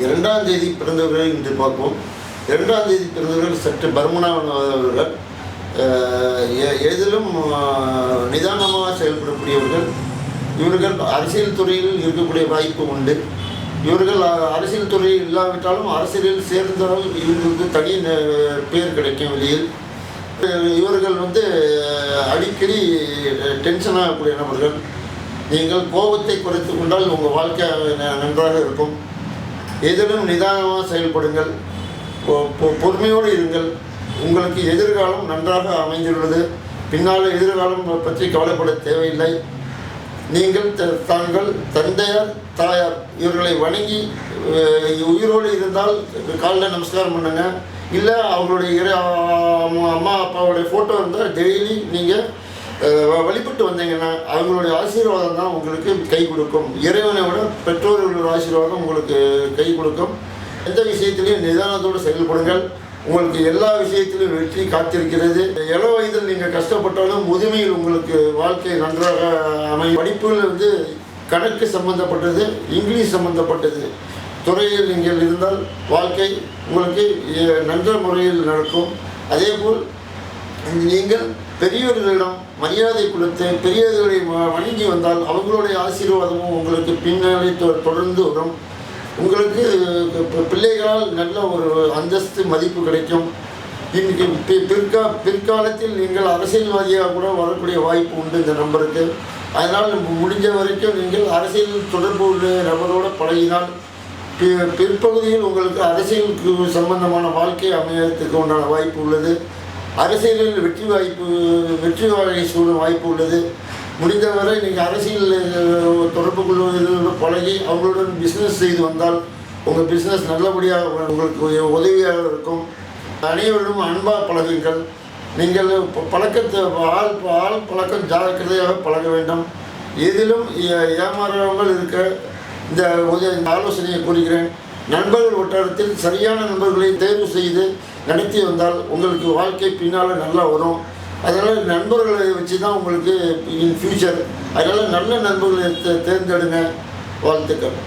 இரண்டாம் தேதி பிறந்தவர்களை இன்று பார்ப்போம். இரண்டாம் தேதி பிறந்தவர்கள் சற்று பர்மனானவர்கள். எ- எதிலும் நிதானமாக செயல்படக்கூடியவர்கள். இவர்கள் அரசியல் துறையில் இருக்கக்கூடிய வாய்ப்பு உண்டு. இவர்கள் அரசியல் துறையில் இல்லாவிட்டாலும் அரசியலில் சேர்ந்தால் இவர்களுக்கு தனி ந- பேர் கிடைக்கும் வெளியில் இவர்கள் வந்து அடிக்கடி டென்ஷன் ஆகக்கூடிய நபர்கள். நீங்கள் கோபத்தை குறைத்து கொண்டால் உங்கள் வாழ்க்கை ந- நன்றாக இருக்கும். எதிலும் நிதானமாக செயல்படுங்கள். பொறுமையோடு இருங்கள். உங்களுக்கு எதிர்காலம் நன்றாக அமைந்துள்ளது. பின்னால் எதிர்காலம் பற்றி கவலைப்பட தேவையில்லை. நீங்கள் த- தாங்கள் தந்தையார் தாயார் இவர்களை வணங்கி உயிரோடு இருந்தால் காலையில் நமஸ்காரம் பண்ணுங்கள் இல்லை அவங்களுடைய அம்மா அம்மா அப்பாவுடைய ஃபோட்டோ இருந்தால் டெய்லி நீங்கள் வழிபட்டு வந்தீங்கன்னா அவங்களுடைய ஆசீர்வாதம் தான் உங்களுக்கு கை கொடுக்கும். இறைவனை விட பெற்றோர்களோட ஆசீர்வாதம் உங்களுக்கு கை கொடுக்கும். எந்த விஷயத்திலையும் நிதானத்தோடு செயல்படுங்கள். உங்களுக்கு எல்லா விஷயத்திலும் வெற்றி காத்திருக்கிறது. இள வயதில் நீங்கள் கஷ்டப்பட்டாலும் முதுமையில் உங்களுக்கு வாழ்க்கை நன்றாக அமையும். படிப்புகள் வந்து கணக்கு சம்பந்தப்பட்டது இங்கிலீஷ் சம்பந்தப்பட்டது. துறையில் நீங்கள் இருந்தால் வாழ்க்கை உங்களுக்கு நன்ற முறையில் நடக்கும். அதேபோல் நீங்கள் பெரியவர்களிடம் மரியாதை கொடுத்து பெரியவர்களை வ- வணங்கி வந்தால் அவங்களுடைய ஆசீர்வாதமும் உங்களுக்கு பின்னாடி தொ- தொடர்ந்து வரும். உங்களுக்கு பிள்ளைகளால் நல்ல ஒரு அந்தஸ்து மதிப்பு கிடைக்கும். இன்னைக்கு பிற்கா பிற்காலத்தில் நீங்கள் அரசியல்வாதியாக கூட வரக்கூடிய வாய்ப்பு உண்டு இந்த நம்பருக்கு. அதனால் முடிஞ்ச வரைக்கும் நீங்கள் அரசியல் தொடர்பு உள்ள நபரோடு பழகினால் பி- பிற்பகுதியில் உங்களுக்கு அரசியலுக்கு சம்பந்தமான வாழ்க்கை அமையறதுக்கு உண்டான வாய்ப்பு உள்ளது. அரசியலில் வெற்றி வாய்ப்பு வெற்றி வாழை சூடும் வாய்ப்பு உள்ளது. முடிந்தவரை நீங்கள் அரசியல் தொடர்பு கொள்வதோடு பழகி அவங்களுடன் பிஸ்னஸ் செய்து வந்தால் உங்கள் பிஸ்னஸ் நல்லபடியாக உங்களுக்கு உதவியாக இருக்கும். அனைவரும் அன்பாக பழகுங்கள். நீங்கள் பழக்கத்தை ஆள் ஆள் பழக்கம் ஜாக்கிரதையாக பழக வேண்டும். எதிலும் ஏ- ஏமாறாமல் இருக்க இந்த உதவி இந்த ஆலோசனையை கூறுகிறேன். நண்பர்கள் வட்டாரத்தில் சரியான நண்பர்களை தேர்வு செய்து நடத்தி வந்தால் உங்களுக்கு வாழ்க்கை பின்னால் நல்லா வரும். அதனால் நண்பர்களை வச்சு தான் உங்களுக்கு இன் ஃபியூச்சர் அதனால் நல்ல நண்பர்களை தே- தேர்ந்தெடுங்க. வாழ்த்துக்கள்.